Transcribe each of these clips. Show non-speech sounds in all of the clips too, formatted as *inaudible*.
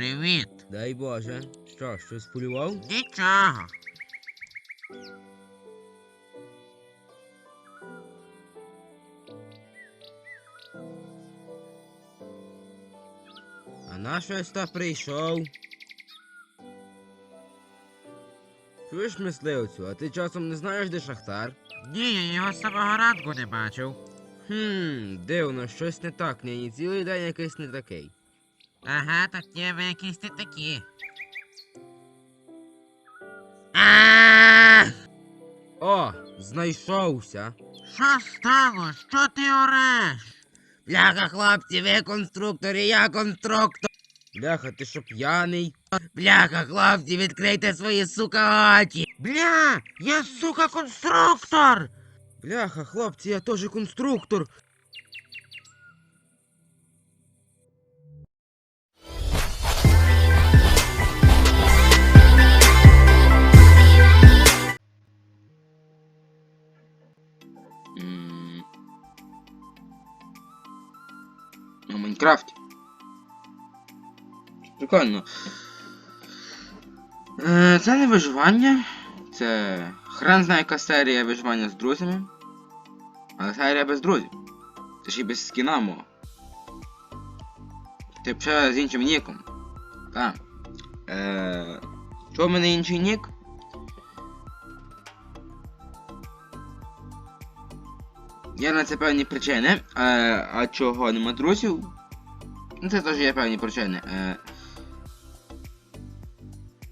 Привіт. Дай Боже. Що, щось полював? Нічого. А на щось та прийшов. Чуєш, мисливцю, а ти часом не знаєш, де шахтар? Ні, я його з самого ранку не бачив. Хм, дивно, щось не так, нині цілий день якийсь не такий. Ага, так є якісь такі. А! О, знайшовся. Що стало? Що ти ореш? Бляха, хлопці, ви конструктори, я конструктор. Бляха, ти що п'яний? Бляха, хлопці, відкрийте свої сука очі. Бля, я сука конструктор! Бляха, хлопці, я теж конструктор. У Майнкрафті. Прикольно. Е, Це не виживання. Це хрен знає яка серія виживання з друзями. Але серія без друзів. Це ж і без скіна мого. Ти ще з іншим ніком. Так. Е, Чого в мене інший нік? Є на це певні причини. Е, а чого нема друзів? Ну це теж є певні причини. Е,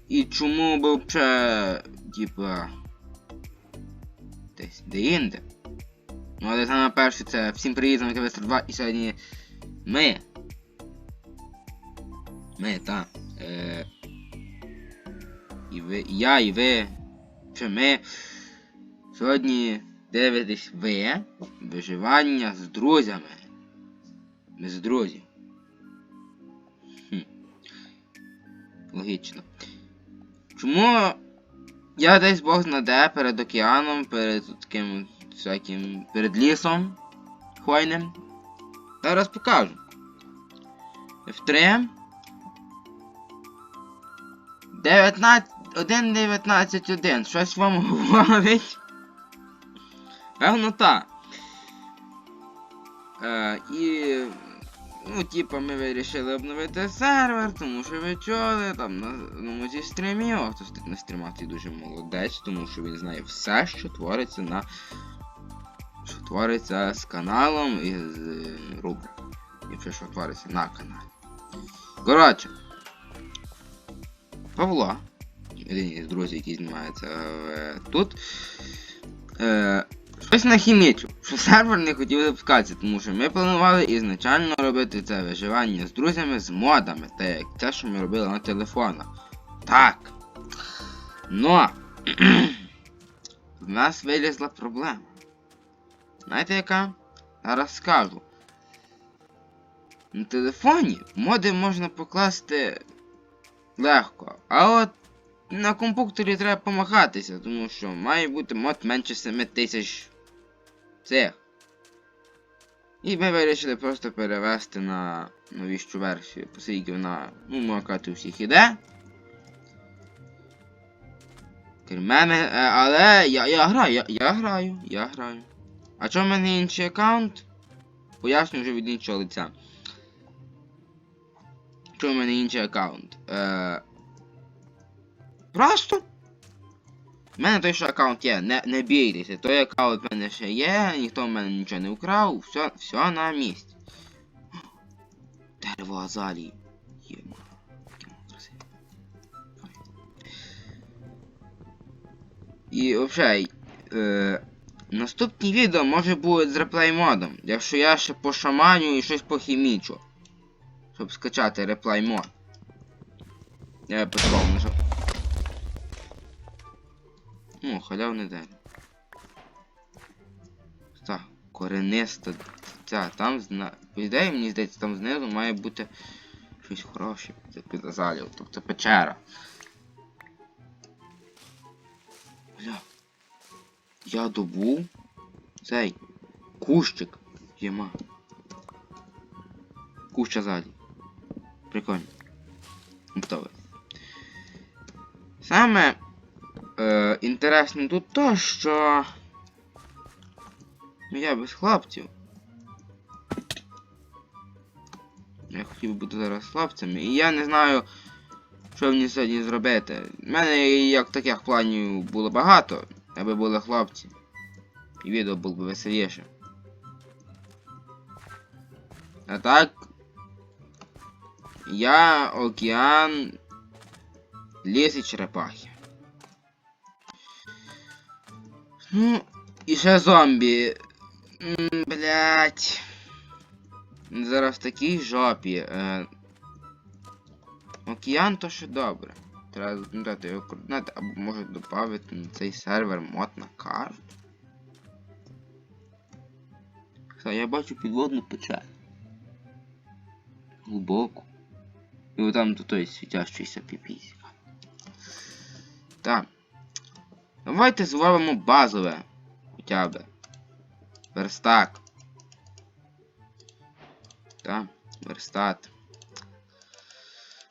і чому б ще, типа. Десь де-інде. Ну, але саме перше це всім привіт, з вами Кевестер 2 і сьогодні ми. Ми, так. Е, і ви, і я, і ви. Чи ми. Сьогодні дивитесь ви виживання з друзями. Без друзів. Логічно. Чому я десь Бог знаде перед океаном, перед таким всяким. перед лісом хвойним? Зараз покажу. F3. 19. 1.19.1. Щось вам *laughs* говорить? Певно так. Е, і. Ну, типа, ми вирішили обновити сервер, тому що ви чули там на одному зі стрімів, так на стрімах дуже молодець, тому що він знає все, що твориться на. Що твориться з каналом і з е, рубрик. І все, що твориться на каналі. Коротше. Павло, один із друзів, який знімається е, тут. Е, Щось нахімічив, що сервер не хотів запускатися, тому що ми планували ізначально робити це виживання з друзями з модами, так як те, що ми робили на телефонах. Так. Но *clears throat* в нас вилізла проблема. Знаєте яка? Зараз скажу. На телефоні моди можна покласти легко, а от на комп'ютері треба помагатися, тому що має бути мод менше 7 тисяч цих. І ми вирішили просто перевести на новіщу версію, оскільки вона, ну, можна казати, у всіх іде. Крім мене, е, але я, я граю, я, я граю, я граю. А чому в мене інший аккаунт? Поясню вже від іншого лиця. Чому в мене інший аккаунт? Е, Просто. У мене той що аккаунт є, не, не бійтеся, той аккаунт в мене ще є, ніхто в мене нічого не украв, все, все на місці. Дерево азалії. Красиве. І взагалі, е, наступні відео може бути з реплей модом, якщо я ще пошаманю і щось похімічу. Щоб скачати реплей мод. Я пішов нажав. Ну, халявне дерево. Так, корениста ця, там зна... По ідеї, мені здається, там знизу має бути щось хороше. Це підазалів, тобто печера. Бля. Я добув цей кущик. Єма. Куща ззаді. Прикольно. Готовий. Саме е, інтересне тут то, що я без хлопців. Я хотів бути зараз хлопцями, і я не знаю, що мені сьогодні зробити. У мене як таких планів було багато, аби були хлопці. І відео було б веселіше. А так. Я океан. Ліс і черепахи. І ще зомбі. Блять. Зараз в такій жопі. Е... Океан то ще добре. Треба дати його координати, або може додати на цей сервер мод на карту. Все, я бачу підводну печеру. Глибоку. І от там тут той світящийся піпіська. Так. Давайте зробимо базове. Хоча б. Верстак. Так, верстат.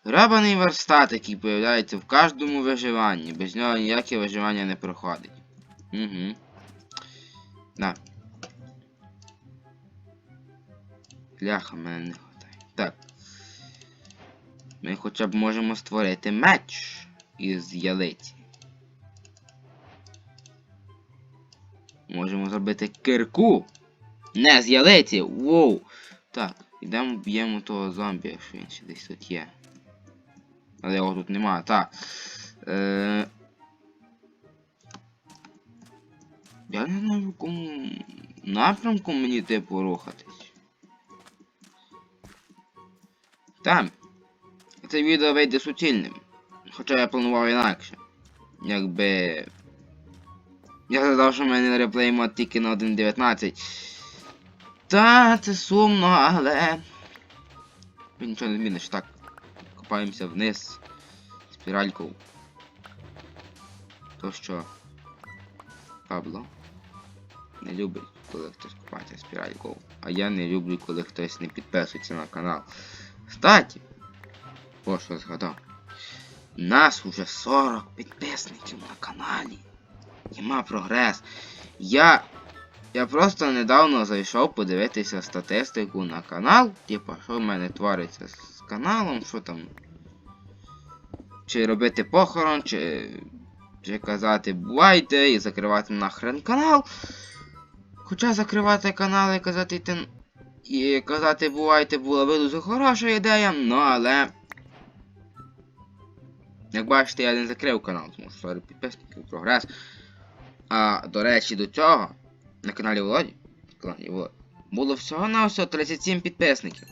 Грабаний верстат, який появляється в кожному виживанні. Без нього ніяке виживання не проходить. Угу. Да. Бляха, мене не хватає. Так. Ми хоча б можемо створити меч із ялиці. Можемо зробити кирку. Не з ялиці. Воу. Так, ідемо б'ємо того зомбі, якщо він ще десь тут є. Але його тут немає, так. Е... Я не знаю, в якому напрямку мені типу рухатись. Так. Це відео вийде суцільним. Хоча я планував інакше. Якби. Я задав, що мене реплей мод тільки на 1.19. Та, це сумно, але. Нічого не зміниш, так. Копаємося вниз. Спіралькою. То що. Пабло. Не любить, коли хтось копається спіралькою. А я не люблю, коли хтось не підписується на канал. Кстати. О, що згадав. Нас уже 40 підписників на каналі. Нема прогрес. Я. Я просто недавно зайшов подивитися статистику на канал. Типа, що в мене твориться з каналом, що там. Чи робити похорон, чи. Чи казати бувайте і закривати нахрен канал. Хоча закривати канал і казати йти. І казати бувайте була би дуже хороша ідея, ну але. Як бачите, я не закрив канал, тому що 40 підписників прогрес. А до речі, до цього на каналі Володі, каналі Володі, було всього на всього 37 підписників.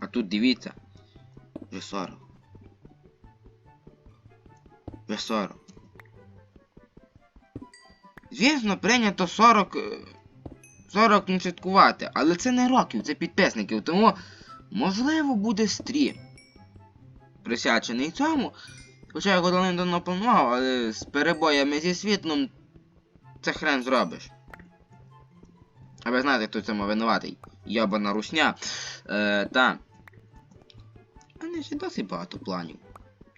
А тут дивіться. Вже 40. Вже 40. Звісно, прийнято 40. е, 40 не святкувати, але це не років, це підписників, тому можливо буде стрім. Присячений цьому. Хоча я його давно планував, але з перебоями зі світлом це хрен зробиш. А ви знаєте, хто цьому винуватий? Ябана русня. Е, та. У мене ще досить багато планів.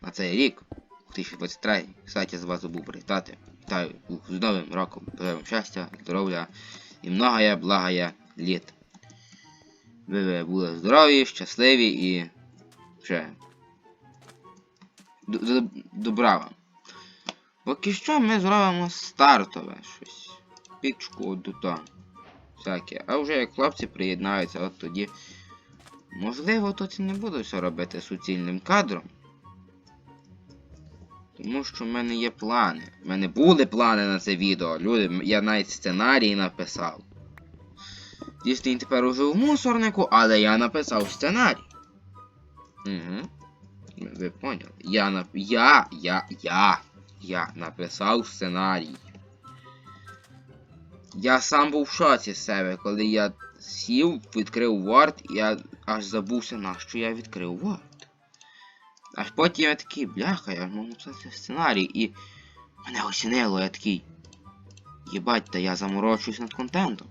На цей рік, 2023, кстати, з вас забув привітати. Вітаю з новим роком. Бажаю вам щастя, здоров'я і многое благое літ. Ви, були здорові, щасливі і ще добра вам. Поки що ми зробимо стартове щось. Пічку там. Всяке. А вже як хлопці приєднаються, от тоді. Можливо, тут і не буду все робити суцільним кадром. Тому що в мене є плани. У мене були плани на це відео. Люди, я навіть сценарій написав. Дійсно, він тепер уже в мусорнику, але я написав сценарій. Угу. Ви поняли? Я нап... Я, я, я, я написав сценарій. Я сам був в шоці з себе, коли я сів, відкрив Word, і я аж забувся на що я відкрив Word. Аж потім я такий, бляха, я можу написати сценарій, і мене осінило, я такий. Єбать, та я заморочуюсь над контентом.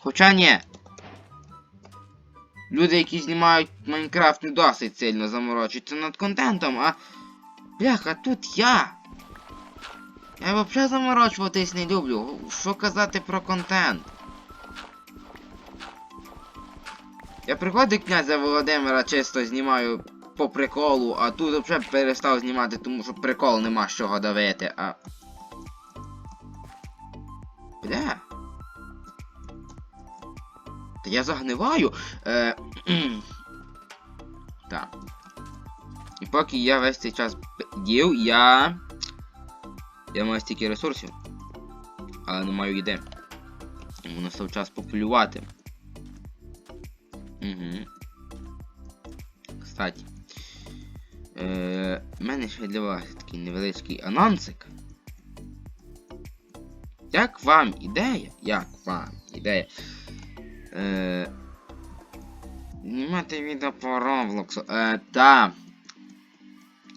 Хоча ні. Люди, які знімають Майнкрафт, не досить сильно заморочуються над контентом, а. Бляха, тут я. Я взагалі заморочуватись не люблю. Що казати про контент? Я приходив князя Володимира чисто знімаю по приколу, а тут взагалі перестав знімати, тому що прикол нема з чого давити, а. Бля. Я загниваю. Е, *clears throat* так. І поки я весь цей час їв, я. Я маю стільки ресурсів. Але не маю їди. Тому настав час пополювати. Угу. Кстати. Е, в мене ще для вас такий невеличкий анонсик. Як вам ідея? Як вам ідея? Е, знімати відео по Роблоксу. Е, та.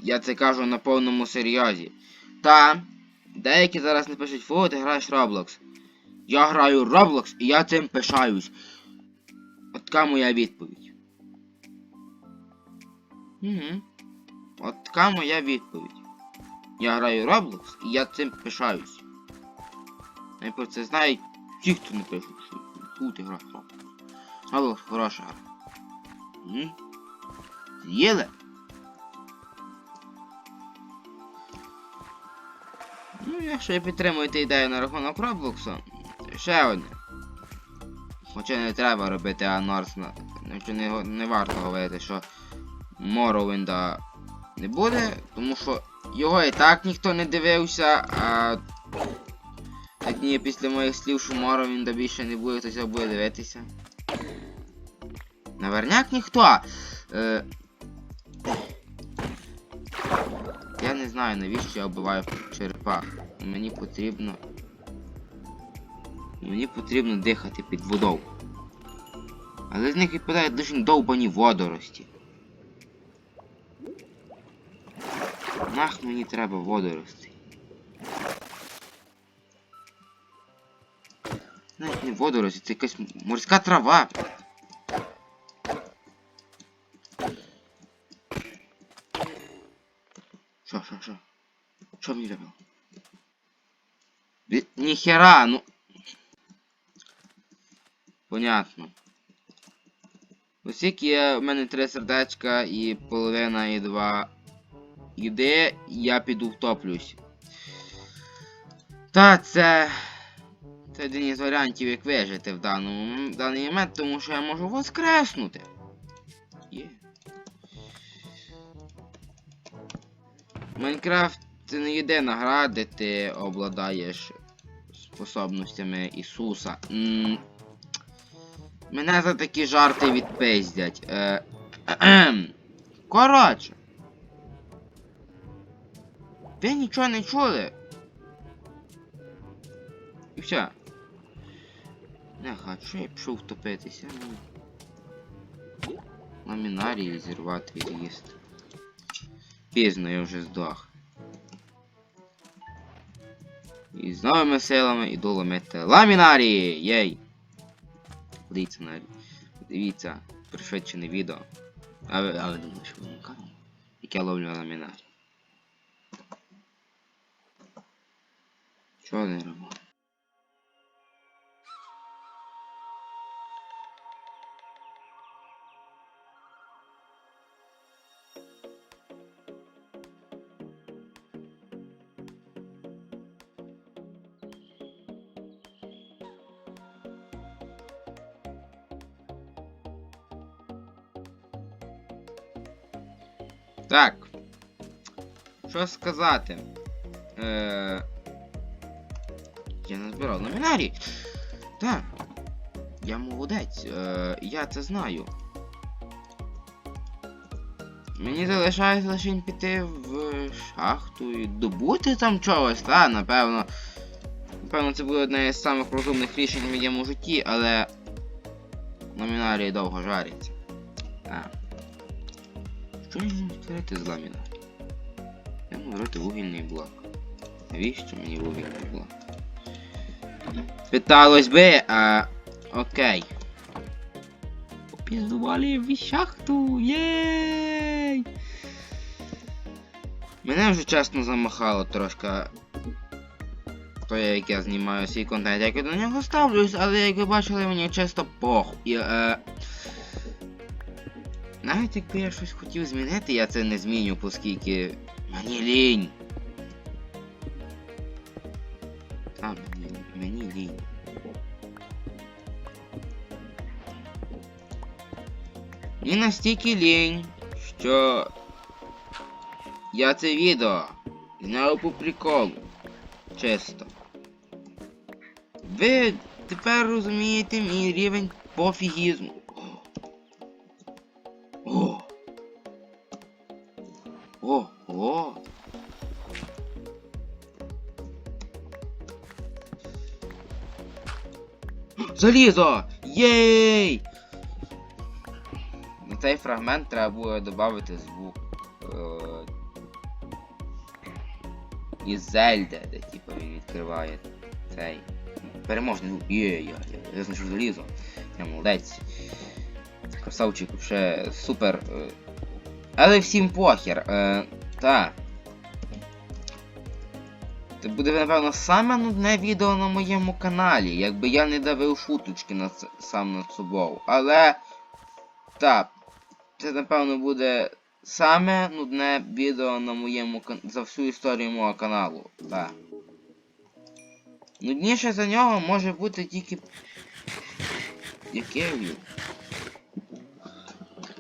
Я це кажу на повному серйозі. Та. Деякі зараз не пишуть, фу, ти граєш Roblox. Я граю Roblox і я цим пишаюсь. От така моя відповідь. Угу. От така моя відповідь. Я граю Roblox і я цим пишаюсь. Я про це знають ті, хто не пишуть, ти граєш Roblox. Roblox хороша гра. З'їли? Ну, якщо ви підтримуєте ідею на рахунок Роблоксу, ще одне. Хоча не треба робити анонс на. Якщо не, не варто говорити, що Моровинда не буде, тому що його і так ніхто не дивився, а так ні, після моїх слів, що Моровинда більше не буде, хтось буде дивитися. Наверняк ніхто. Е... Я не знаю навіщо я вбиваю черепах. Мені потрібно. Мені потрібно дихати під водою. Але з них відпадають лише довбані водорості. Нах мені треба водорості. Навіть не водорості, це якась морська трава. Що, що, що? Що мені? Бі- Ніхера, ну. Понятно. Оскільки є в мене три сердечка і половина і два їди, я піду втоплюсь. Та це. Це один із варіантів, як вижити в даному в даний момент, тому що я можу воскреснути. Є. Майнкрафт це не єдина гра, де ти обладаєш способностями Ісуса. М, Мене за такі жарти відпиздять. Е. Коротше. Ви нічого не чули? І все. Не хочу, я пішов втопитися. Ну. Ламінарії зірвати і з'їсти. Пізно я вже здох. І з новими силами іду ломити ламінарії! Єй! Дивіться на дивіться пришвидшене відео. А ви, а ви думали, що канал? Як я ловлю ламінарі. Чого не роблю? Так. Що сказати? Е... Я назбирав номінарій. Так. Я молодець. Е... Я це знаю. Мені залишається лише піти в шахту і добути там чогось, та, напевно. Напевно, це буде одне з самих розумних рішень в моєму житті, але номінарії довго жаряться. Так. Що я створити з? Я можу робити вугільний блок. Навіщо мені вугільний блок? Питалось би, а... Окей. Піздували в шахту! Єй! Мене вже чесно замахало трошки. То як я знімаю свій контент, як я до нього ставлюсь, але як ви бачили, мені чисто пох. І, е, навіть якби я щось хотів змінити, я це не зміню, оскільки мені лінь. А, мені, мені лінь. І настільки лінь, що я це відео зняв по приколу. Чисто. Ви тепер розумієте мій рівень пофігізму. Залізо! Єй! На цей фрагмент треба було додати звук. Е... Із Зельди, де типу він відкриває цей. Переможний звук. Є, я, я, я знайшов залізо. Я молодець. Красавчик вже супер. е. Але всім похер. Е, так. Буде, напевно, саме нудне відео на моєму каналі, якби я не давив шуточки над, сам над собою. Але. Так. Це, напевно, буде саме нудне відео на моєму за всю історію мого каналу. Так. Нудніше за нього може бути тільки. Яке він?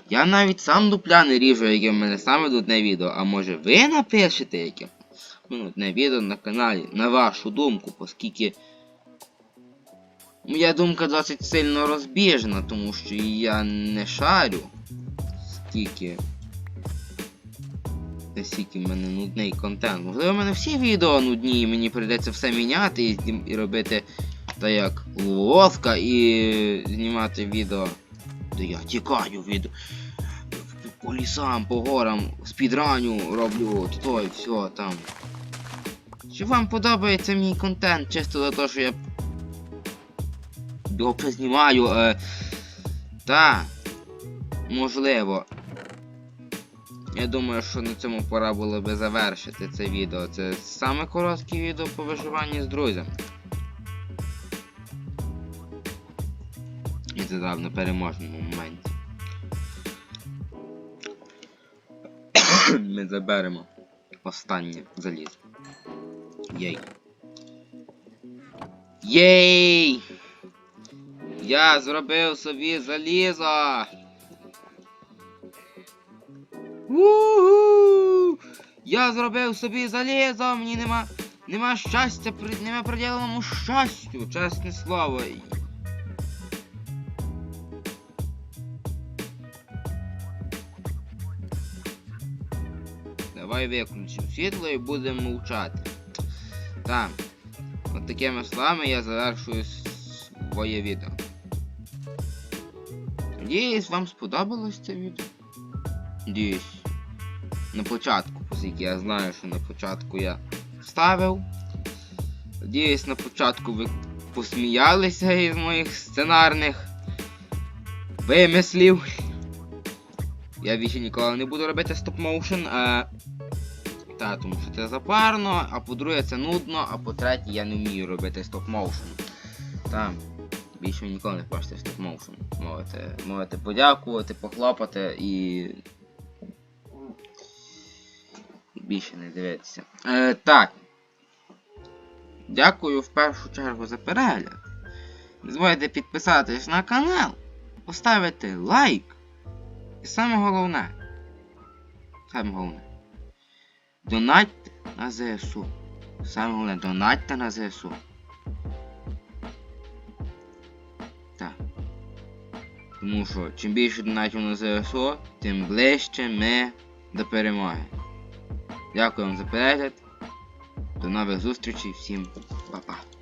Я навіть сам дупля не ріжу, яке в мене саме нудне відео. А може ви напишете яке? Ну, нудне відео на каналі, на вашу думку, оскільки. Моя думка досить сильно розбіжна, тому що я не шарю. Стільки. Стільки в мене нудний контент. Можливо, в мене всі відео нудні, і мені прийдеться все міняти і, і робити так як ловка і знімати відео. Де я тікаю від по лісам, по горам, спідраню роблю, то і все там. Чи вам подобається мій контент чисто за те, що я його знімаю? Е... Та. Можливо. Я думаю, що на цьому пора було би завершити це відео. Це саме коротке відео по виживанні з друзями. І це дав на переможному моменті. *coughs* Ми заберемо останнє залізо. Єй. Єй! Я зробив собі залізо! у Я зробив собі залізо, мені нема. Нема щастя, при- нема приділеному щастю, чесне слово. Давай виключимо світло і будемо мовчати. Так. От такими словами я завершую своє відео. Надіюсь, вам сподобалось це відео. Надіюсь. На початку, оскільки я знаю, що на початку я ставив. Надіюсь, на початку ви посміялися із моїх сценарних вимислів. Я більше ніколи не буду робити стоп-моушен. А... Та, тому що це запарно, а по-друге, це нудно, а по-третє, я не вмію робити стоп-моушен. Та, більше ви ніколи не бачите стоп-моушен. Можете, можете подякувати, похлопати і. Більше не дивитися. Е, так. Дякую в першу чергу за перегляд. Не забувайте підписатись на канал, поставити лайк. І саме головне. Саме головне. Донатьте на ЗСУ. Саме головне, донатьте на ЗСУ. Так. Тому що чим більше донатів на ЗСУ, тим ближче ми до перемоги. Дякую вам за перегляд. До нових зустрічей. Всім па-па.